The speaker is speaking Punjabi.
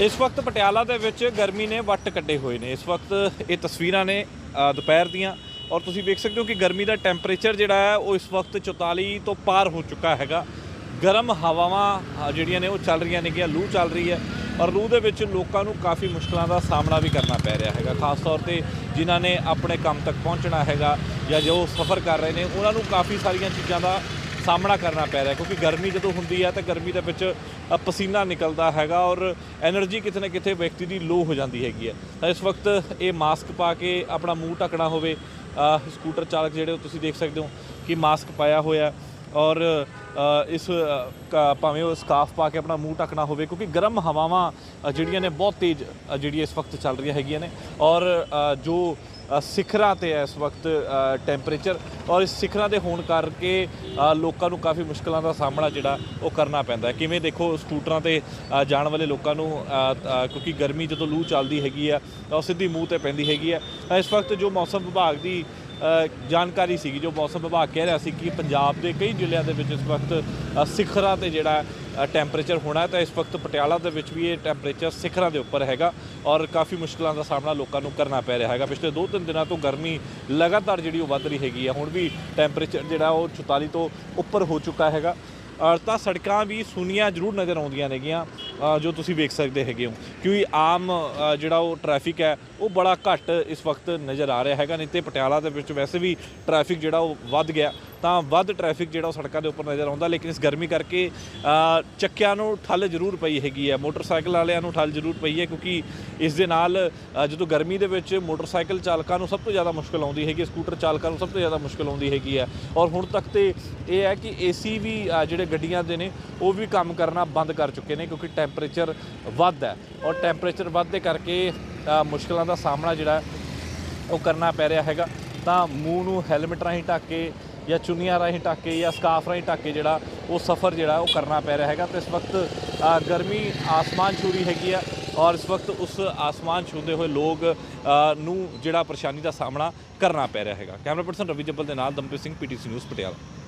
ਇਸ ਵਕਤ ਪਟਿਆਲਾ ਦੇ ਵਿੱਚ ਗਰਮੀ ਨੇ ਵੱਟ ਕੱਢੇ ਹੋਏ ਨੇ। ਇਸ ਵਕਤ ਇਹ ਤਸਵੀਰਾਂ ਨੇ ਦੁਪਹਿਰ ਦੀਆਂ ਔਰ ਤੁਸੀਂ ਵੇਖ ਸਕਦੇ ਹੋ ਕਿ ਗਰਮੀ ਦਾ ਟੈਂਪਰੇਚਰ ਜਿਹੜਾ ਹੈ ਉਹ ਇਸ ਵਕਤ 44 ਤੋਂ ਪਾਰ ਹੋ ਚੁੱਕਾ ਹੈਗਾ। ਗਰਮ ਹਵਾਵਾਂ ਜਿਹੜੀਆਂ ਨੇ ਉਹ ਚੱਲ ਰਹੀਆਂ ਨੇਗੀਆਂ ਲੂ ਚੱਲ ਰਹੀ ਹੈ ਔਰ ਲੂ ਦੇ ਵਿੱਚ ਲੋਕਾਂ ਨੂੰ ਕਾਫੀ ਮੁਸ਼ਕਲਾਂ ਦਾ ਸਾਹਮਣਾ ਵੀ ਕਰਨਾ ਪੈ ਰਿਹਾ ਹੈਗਾ। ਖਾਸ ਤੌਰ ਤੇ ਜਿਨ੍ਹਾਂ ਨੇ ਆਪਣੇ ਕੰਮ ਤੱਕ ਪਹੁੰਚਣਾ ਹੈਗਾ ਜਾਂ ਜੋ ਸਫ਼ਰ ਕਰ ਰਹੇ ਨੇ, ਉਹਨਾਂ ਨੂੰ ਕਾਫੀ ਸਾਰੀਆਂ ਚੀਜ਼ਾਂ ਦਾ ਸਾਹਮਣਾ ਕਰਨਾ ਪੈ ਰਿਹਾ ਕਿਉਂਕਿ ਗਰਮੀ ਜਦੋਂ ਹੁੰਦੀ ਹੈ ਤਾਂ ਗਰਮੀ ਦੇ ਵਿੱਚ ਪਸੀਨਾ ਨਿਕਲਦਾ ਹੈਗਾ ਔਰ એનર્ਜੀ ਕਿਤੇ ਨਾ ਕਿਤੇ ਵਿਅਕਤੀ ਦੀ ਲੋ ਹੋ ਜਾਂਦੀ ਹੈਗੀ ਹੈ। ਤਾਂ ਇਸ ਵਕਤ ਇਹ ਮਾਸਕ ਪਾ ਕੇ ਆਪਣਾ ਮੂੰਹ ਢੱਕਣਾ ਹੋਵੇ ਸਕੂਟਰ ਚਾਲਕ ਜਿਹੜੇ ਤੁਸੀਂ ਦੇਖ ਸਕਦੇ ਹੋ ਕਿ ਮਾਸਕ ਪਾਇਆ ਹੋਇਆ ਔਰ ਇਸ ਭਾਵੇਂ ਉਹ ਸਕਾਫ ਪਾ ਕੇ ਆਪਣਾ ਮੂੰਹ ਟਕਣਾ ਹੋਵੇ, ਕਿਉਂਕਿ ਗਰਮ ਹਵਾਵਾਂ ਜਿਹੜੀਆਂ ਨੇ ਬਹੁਤ ਤੇਜ਼ ਜਿਹੜੀ ਇਸ ਵਕਤ ਚੱਲ ਰਹੀਆਂ ਹੈਗੀਆਂ ਨੇ ਔਰ ਜੋ ਸਿਖਰਾਂ ਤੇ ਹੈ ਇਸ ਵਕਤ ਟੈਂਪਰੇਚਰ ਔਰ ਇਸ ਸਿਖਰਾਂ ਦੇ ਹੋਣ ਕਰਕੇ ਲੋਕਾਂ ਨੂੰ ਕਾਫੀ ਮੁਸ਼ਕਲਾਂ ਦਾ ਸਾਹਮਣਾ ਜਿਹੜਾ, ਉਹ ਕਰਨਾ ਪੈਂਦਾ ਹੈ। ਕਿਵੇਂ ਦੇਖੋ, ਸਕੂਟਰਾਂ ਤੇ ਜਾਣ ਵਾਲੇ ਲੋਕਾਂ ਨੂੰ ਕਿਉਂਕਿ ਗਰਮੀ ਜਦੋਂ ਲੂ ਚੱਲਦੀ ਹੈਗੀ ਆ ਤਾਂ ਉਹ ਸਿੱਧੀ ਮੂੰਹ ਤੇ ਪੈਂਦੀ ਹੈਗੀ ਆ ਇਸ ਵਕਤ ਜੋ ਮੌਸਮ ਵਿਭਾਗ ਦੀ ਜਾਣਕਾਰੀ ਸੀਗੀ ਜੋ ਮੌਸਮ ਵਿਭਾਗ ਕਹਿ ਰਿਹਾ ਸੀ ਕਿ ਪੰਜਾਬ ਦੇ ਕਈ ਜ਼ਿਲ੍ਹਿਆਂ ਦੇ ਵਿੱਚ ਇਸ ਵਕਤ ਸਿਖਰਾਂ ਤੇ ਜਿਹੜਾ ਟੈਂਪਰੇਚਰ ਹੋਣਾ ਤਾਂ ਇਸ ਵਕਤ ਪਟਿਆਲਾ ਦੇ ਵਿੱਚ ਵੀ ਇਹ ਟੈਂਪਰੇਚਰ ਸਿਖਰਾਂ ਦੇ ਉੱਪਰ ਹੈਗਾ ਔਰ ਕਾਫੀ ਮੁਸ਼ਕਲਾਂ ਦਾ ਸਾਹਮਣਾ ਲੋਕਾਂ ਨੂੰ ਕਰਨਾ ਪੈ ਰਿਹਾ ਹੈਗਾ। ਪਿਛਲੇ 2-3 ਦਿਨਾਂ ਤੋਂ ਗਰਮੀ ਲਗਾਤਾਰ ਜਿਹੜੀ ਉਹ ਵੱਧ ਰਹੀ ਹੈਗੀ ਆ, ਹੁਣ ਵੀ ਟੈਂਪਰੇਚਰ ਜਿਹੜਾ ਉਹ 44 ਤੋਂ ਉੱਪਰ ਹੋ ਚੁੱਕਾ ਹੈਗਾ। ਔਰ ਤਾਂ ਸੜਕਾਂ ਵੀ ਸੁੰਨੀਆਂ ਜ਼ਰੂਰ ਨਜ਼ਰ ਆਉਂਦੀਆਂ ਨੇਗੀਆਂ। ਜੋ ਤੁਸੀਂ ਵੇਖ ਸਕਦੇ ਹੈਗੇ ਹੋ। ਕਿਉਂਕਿ ਆਮ ਜਿਹੜਾ ਉਹ ਟ੍ਰੈਫਿਕ ਹੈ, ਉਹ ਬੜਾ ਘੱਟ ਇਸ ਵਕਤ ਨਜ਼ਰ ਆ ਰਿਹਾ ਹੈਗਾ। ਨਹੀਂ ਤੇ ਪਟਿਆਲਾ ਦੇ ਵਿੱਚ ਵੈਸੇ ਵੀ ਟ੍ਰੈਫਿਕ ਜਿਹੜਾ ਉਹ ਵੱਧ ਗਿਆ। ਤਾਂ ਵੱਧ ਟ੍ਰੈਫਿਕ ਜਿਹੜਾ ਉਹ ਸੜਕਾਂ ਦੇ ਉੱਪਰ ਨਜ਼ਰ ਆਉਂਦਾ, ਲੇਕਿਨ ਇਸ ਗਰਮੀ ਕਰਕੇ ਚੱਕਿਆਂ ਨੂੰ ਠੱਲ ਜ਼ਰੂਰ ਪਈ ਹੈਗੀ ਹੈ। ਮੋਟਰਸਾਈਕਲ ਵਾਲਿਆਂ ਨੂੰ ਠੱਲ ਜ਼ਰੂਰ ਪਈ ਹੈ, ਕਿਉਂਕਿ ਇਸ ਦੇ ਨਾਲ ਜਦੋਂ ਗਰਮੀ ਦੇ ਵਿੱਚ ਮੋਟਰਸਾਈਕਲ ਚਾਲਕਾਂ ਨੂੰ ਸਭ ਤੋਂ ਜ਼ਿਆਦਾ ਮੁਸ਼ਕਲ ਆਉਂਦੀ ਹੈਗੀ ਸਕੂਟਰ ਚਾਲਕਾਂ ਨੂੰ ਸਭ ਤੋਂ ਜ਼ਿਆਦਾ ਮੁਸ਼ਕਲ ਆਉਂਦੀ ਹੈਗੀ ਹੈ। ਔਰ ਹੁਣ ਤੱਕ ਤੇ ਇਹ ਹੈ ਕਿ ਏਸੀ ਵੀ ਜਿਹੜੇ ਗੱਡੀਆਂ ਦੇ ਨੇ, ਉਹ ਵੀ ਕੰਮ ਕਰਨਾ ਬੰਦ ਕਰ ਚੁੱਕੇ ਨੇ, ਕਿਉਂਕਿ ਟੈਂਪਰੇਚਰ ਵੱਧ ਹੈ ਔਰ ਟੈਂਪਰੇਚਰ ਵੱਧਦੇ ਕਰਕੇ ਅ, ਮੁਸ਼ਕਲਾਂ ਦਾ ਸਾਹਮਣਾ ਜਿਹੜਾ ਉਹ ਕਰਨਾ ਪੈ ਰਿਹਾ ਹੈਗਾ। ਤਾਂ ਮੂੰਹ ਨੂੰ ਹੈਲਮਟ ਰਾਹੀਂ ਢੱਕ ਕੇ ਜਾਂ ਚੁੰਨੀਆਂ ਰਾਹੀਂ ਢੱਕ ਕੇ ਜਾਂ ਸਕਾਫ ਰਾਹੀਂ ਢੱਕ ਕੇ ਜਿਹੜਾ ਉਹ ਸਫ਼ਰ ਜਿਹੜਾ ਉਹ ਕਰਨਾ ਪੈ ਰਿਹਾ ਹੈਗਾ। ਤੇ ਇਸ ਵਕਤ ਗਰਮੀ ਆਸਮਾਨ ਛੂ ਰਹੀ ਹੈਗੀ ਆ ਔਰ ਇਸ ਵਕਤ ਉਸ ਆਸਮਾਨ ਛੂੰਦੇ ਹੋਏ ਲੋਕ ਨੂੰ ਜਿਹੜਾ ਪਰੇਸ਼ਾਨੀ ਦਾ ਸਾਹਮਣਾ ਕਰਨਾ ਪੈ ਰਿਹਾ ਹੈਗਾ। ਕੈਮਰਾ ਪਰਸਨ ਰਵੀ ਜੱਬਲ ਦੇ ਨਾਲ ਦਮਪ੍ਰੀਤ ਸਿੰਘ ਪੀਟੀਸੀ ਨਿਊਜ਼ ਪਟਿਆਲਾ।